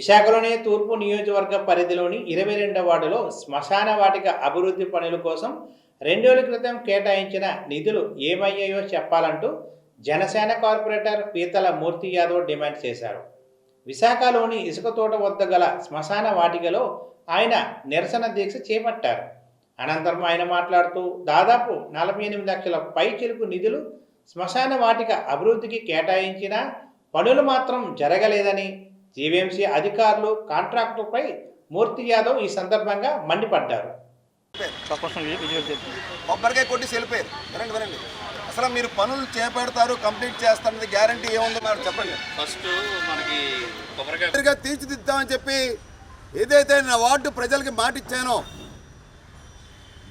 విశాఖలోని తూర్పు నియోజకవర్గ పరిధిలోని ఇరవై రెండవ వార్డులో శ్మశాన వాటిక అభివృద్ధి పనుల కోసం రెండేళ్ళ క్రితం కేటాయించిన నిధులు ఏమయ్యాయో చెప్పాలంటూ జనసేన కార్పొరేటర్ పీతల మూర్తి యాదవ్ డిమాండ్ చేశారు. విశాఖలోని ఇసుక తోట వద్ద గల శ్మశాన వాటికలో ఆయన నిరసన దీక్ష చేపట్టారు. అనంతరం ఆయన మాట్లాడుతూ దాదాపు నలభై ఎనిమిది లక్షల పై చెరుకు నిధులు శ్మశాన వాటిక అభివృద్ధికి కేటాయించిన పనులు మాత్రం జరగలేదని జీవీఎంసీ అధికారులు కాంట్రాక్టుపై మూర్తి యాదవ్ ఈ సందర్భంగా మండిపడ్డారు. కొబ్బరికాయ కొట్టి వెళ్ళిపోయారు వినండి వినండి. అసలు మీరు పనులు చేపడతారు కంప్లీట్ చేస్తారన్నది గ్యారంటీ ఏముందో మేడం చెప్పండి. ఫస్ట్ మనకి కొబ్బరికాయ తీర్చిదిద్దామని చెప్పి ఏదైతే నా వార్డు ప్రజలకి మాట ఇచ్చానో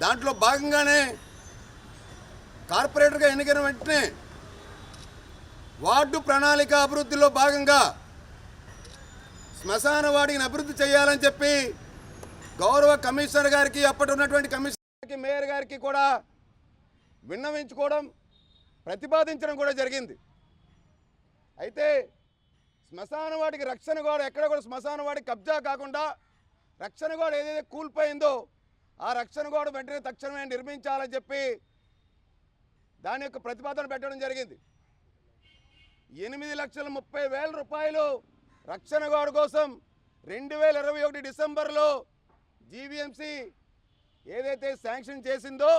దాంట్లో భాగంగానే కార్పొరేటర్గా ఎన్నికైన వెంటనే వార్డు ప్రణాళిక అభివృద్ధిలో భాగంగా శ్మశాన వాడిని అభివృద్ధి చేయాలని చెప్పి గౌరవ కమిషనర్ గారికి అప్పటి ఉన్నటువంటి కమిషనర్కి మేయర్ గారికి కూడా విన్నవించుకోవడం ప్రతిపాదించడం కూడా జరిగింది. అయితే శ్మశాన వాటికి రక్షణ గోడ ఎక్కడ కూడా శ్మశాన వాడికి కబ్జా కాకుండా రక్షణ గోడ ఏదైతే కూలిపోయిందో ఆ రక్షణ గోడ వెంటనే తక్షణమే నిర్మించాలని చెప్పి దాని యొక్క ప్రతిపాదన పెట్టడం జరిగింది. ఎనిమిది లక్షల ముప్పై వేల రూపాయలు రక్షణ గోడ కోసం రెండు వేల ఇరవై ఒకటి డిసెంబర్లో జీవీఎంసీ ఏదైతే శాంక్షన్ చేసిందో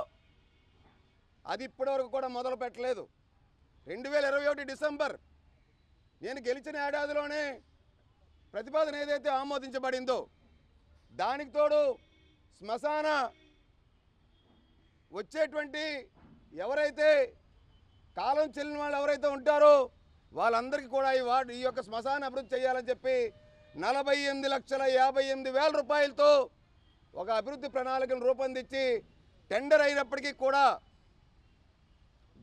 అది ఇప్పటివరకు కూడా మొదలు పెట్టలేదు. రెండు వేల ఇరవై ఒకటి డిసెంబర్ నేను గెలిచిన ఏడాదిలోనే ప్రతిపాదన ఏదైతే ఆమోదించబడిందో దానికి తోడు శ్మశాన వచ్చేటువంటి ఎవరైతే కాలం చెల్లిన వాళ్ళు ఎవరైతే ఉంటారో వాళ్ళందరికీ కూడా ఈ వార్డు ఈ యొక్క శ్మశాన అభివృద్ధి చేయాలని చెప్పి నలభై ఎనిమిది లక్షల యాభై ఎనిమిది వేల రూపాయలతో ఒక అభివృద్ధి ప్రణాళికను రూపొందించి టెండర్ అయినప్పటికీ కూడా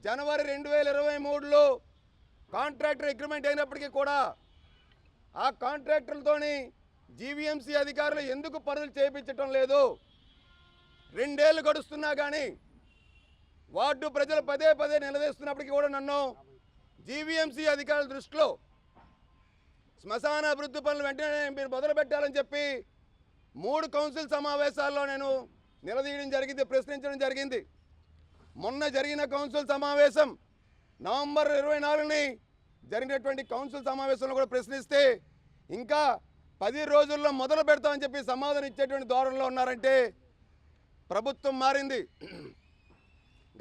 జనవరి రెండు వేల ఇరవై మూడులో కాంట్రాక్టర్ అగ్రిమెంట్ అయినప్పటికీ కూడా ఆ కాంట్రాక్టర్లతోని జీవీఎంసీ అధికారులు ఎందుకు పనులు చేయించటం లేదు? రెండేళ్ళు గడుస్తున్నా కానీ వార్డు ప్రజలు పదే పదే నిలదీస్తున్నప్పటికీ కూడా నన్ను జీవీఎంసీ అధికారుల దృష్టిలో శ్మశాన అభివృద్ధి పనులు వెంటనే మీరు మొదలు పెట్టాలని చెప్పి మూడు కౌన్సిల్ సమావేశాల్లో నేను నిలదీయడం జరిగింది ప్రశ్నించడం జరిగింది. మొన్న జరిగిన కౌన్సిల్ సమావేశం నవంబర్ ఇరవై నాలుగుని జరిగినటువంటి కౌన్సిల్ సమావేశంలో కూడా ప్రశ్నిస్తే ఇంకా పది రోజుల్లో మొదలు పెడతామని చెప్పి సమాధానం ఇచ్చేటువంటి ధోరణిలో ఉన్నారంటే ప్రభుత్వం మారింది.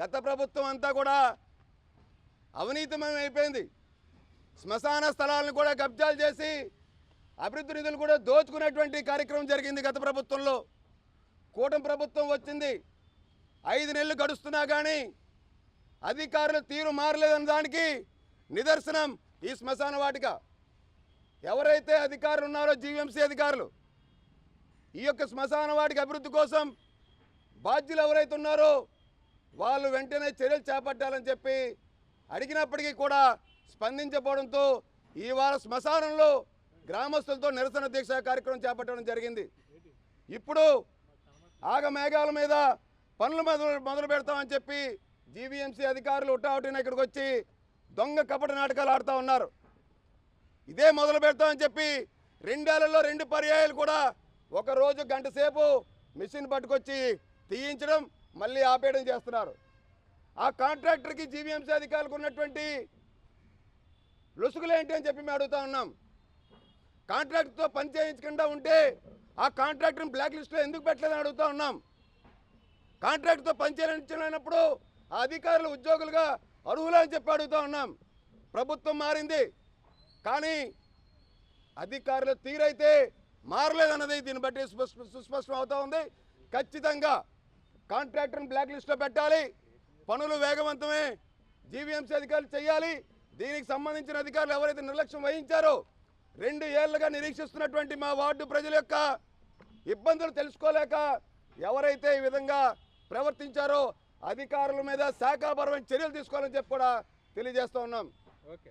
గత ప్రభుత్వం అంతా కూడా అవినీతిమయం అయిపోయింది. శ్మశాన స్థలాలను కూడా కబ్జాలు చేసి అభివృద్ధి నిధులు కూడా దోచుకునేటువంటి కార్యక్రమం జరిగింది గత ప్రభుత్వంలో. కూటమి ప్రభుత్వం వచ్చింది. ఐదు నెలలు గడుస్తున్నా కానీ అధికారులు తీరు మారలేదన్న దానికి నిదర్శనం ఈ శ్మశాన వాటిక. ఎవరైతే అధికారులు ఉన్నారో జీవీఎంసీ అధికారులు ఈ యొక్క శ్మశాన వాటికి అభివృద్ధి కోసం బాధ్యులు ఎవరైతే ఉన్నారో వాళ్ళు వెంటనే చర్యలు చేపట్టాలని చెప్పి అడిగినప్పటికీ కూడా స్పందించకపోవడంతో ఇవాళ శ్మశానంలో గ్రామస్తులతో నిరసన దీక్ష కార్యక్రమం చేపట్టడం జరిగింది. ఇప్పుడు ఆగ మేఘాల మీద పనులు మొదలు మొదలు పెడతామని చెప్పి జీవీఎంసీ అధికారులు ఉట్టావుటిన ఇక్కడికి వచ్చి దొంగ కపట నాటకాలు ఆడుతూ ఉన్నారు. ఇదే మొదలు పెడతామని చెప్పి రెండేళ్ళలో రెండు పర్యాయాలు కూడా ఒకరోజు గంట సేపు మిషన్ పట్టుకొచ్చి తీయించడం మళ్ళీ ఆపేయడం చేస్తున్నారు. ఆ కాంట్రాక్టర్కి జీవీఎంసీ అధికారులకు ఉన్నటువంటి లొసుగులు ఏంటి అని చెప్పి మేము అడుగుతా ఉన్నాం. కాంట్రాక్ట్తో పని చేయించకుండా ఉంటే ఆ కాంట్రాక్టర్ని బ్లాక్ లిస్ట్లో ఎందుకు పెట్టలేదని అడుగుతా ఉన్నాం. కాంట్రాక్ట్తో పని చేయించినప్పుడు ఆ అధికారులు ఉద్యోగులుగా అర్హులు అని చెప్పి అడుగుతా ఉన్నాం. ప్రభుత్వం మారింది. కానీ అధికారుల తీరైతే మారలేదన్నది దీన్ని బట్టి సుస్పష్టం అవుతూ ఉంది. ఖచ్చితంగా కాంట్రాక్టర్ని బ్లాక్ లిస్ట్లో పెట్టాలి. పనులు వేగవంతమే జీవీఎంసీ అధికారులు చేయాలి. దీనికి సంబంధించిన అధికారులు ఎవరైతే నిర్లక్ష్యం వహించారో రెండు ఏళ్ళుగా నిరీక్షిస్తున్నటువంటి మా వార్డు ప్రజల యొక్క ఇబ్బందులు తెలుసుకోలేక ఎవరైతే ఈ విధంగా ప్రవర్తించారో అధికారుల మీద శాఖాపరమైన చర్యలు తీసుకోవాలని చెప్పి కూడా తెలియజేస్తూ ఉన్నాం. ఓకే.